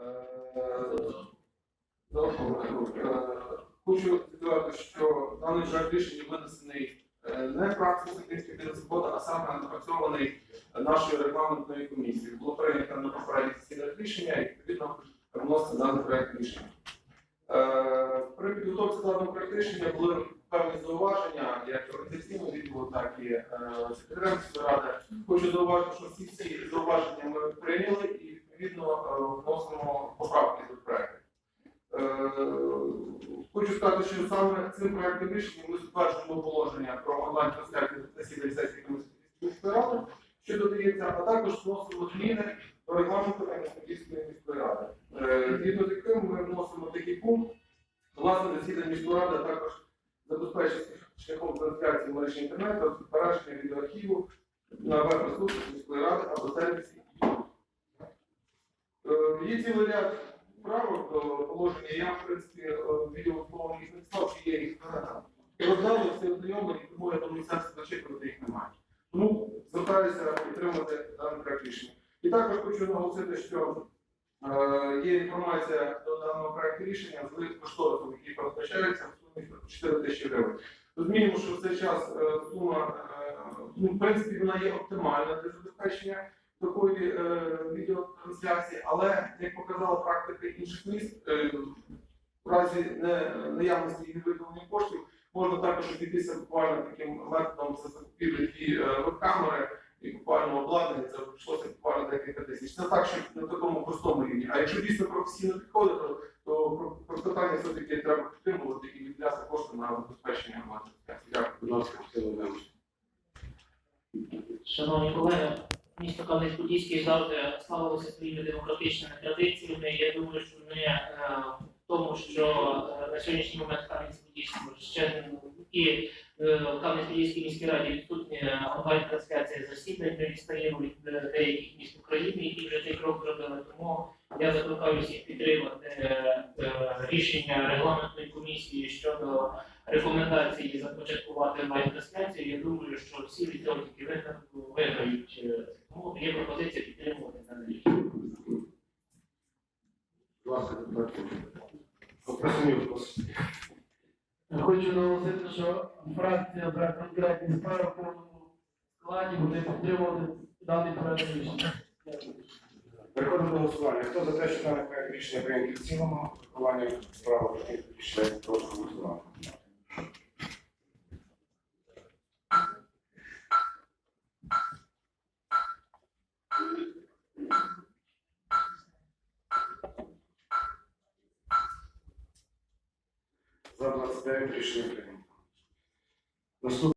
Е, добре, е, Хочу сказати, що даний проект рішення винесений е, не Української Білої Свободи, а саме напрацьований нашою регламентною комісією. Було прийнято на попередніх засіданнях рішення і відповідно вноситься даний проект рішення. Рішення були певні зауваження, як організаційного відділу, так і е, секретаря міської ради. Хочу зауважити, що всі ці зауваження ми прийняли і відповідно е, вносимо поправки до проекту. Е, Хочу сказати, що саме цим проектом рішення ми затверджуємо положення про онлайн-трансляцію засідань сесії міської ради, що додається, а також вносимо зміни до регламенту міської ради. Згідно з яким ми вносимо такий пункт, а також забезпечить шляхом трансляції мережі інтернету, збереження відеоархіву на веб-ресурсах міської ради або сервісі. Е, Є цілий ряд правок до положення. Я, в принципі, е, відео їх не писав, що є їх роздали, все знайомі, і тому я думаю, сенсу зачитувати їх немає. Тому звертаюся підтримати дане проект рішення. І також хочу наголосити, що е, є інформація до даного проекту рішення з кошторису, який передбачається 4 тисячі гривень. Розуміємо, що в цей час е, сума, е, ну, в принципі, вона є оптимальна для забезпечення такої е, відеотрансляції, але як показала практика інших міст, в разі наявності і невиділення коштів можна також обійтися буквально таким методом це закупівлі веб-камери і буквально обладнання, це обійшлося буквально декілька тисяч. Це так, що на такому простому рівні. А якщо дійсно професійно підходить, то, про питання все-таки треба підтримувати і відділяти кошти на забезпечення громади. Дякую. Будь ласка, Василь Володимирович. Шановні колеги, місто Кам'янець-Подільський завжди славилося своїми демократичними традиціями. Я думаю, що ми е, в тому, що е, на сьогоднішній момент Кам'янець-Подільському ще і е, в Кам'янець-Подільській міській раді відсутня онлайн-трансляція засідань. Ми відстаємо від е, деяких міст України, які вже цей крок зробили. Тому я закликаю всіх підтримати е, е, рішення регламентної комісії щодо рекомендації започаткувати онлайн-трансляцію. Я думаю, що всі від цього тільки виграють-. Е, Тому є пропозиція підтримувати дане рішення. Хочу наголосити, що фракція за конкретні справи в повному складі буде підтримувати даний проект рішення. Переходимо до голосування. Хто за те, що дане рішення прийнято в цілому, справи прийнято пішли, прошу голосувати. За 29 рішення прийнято.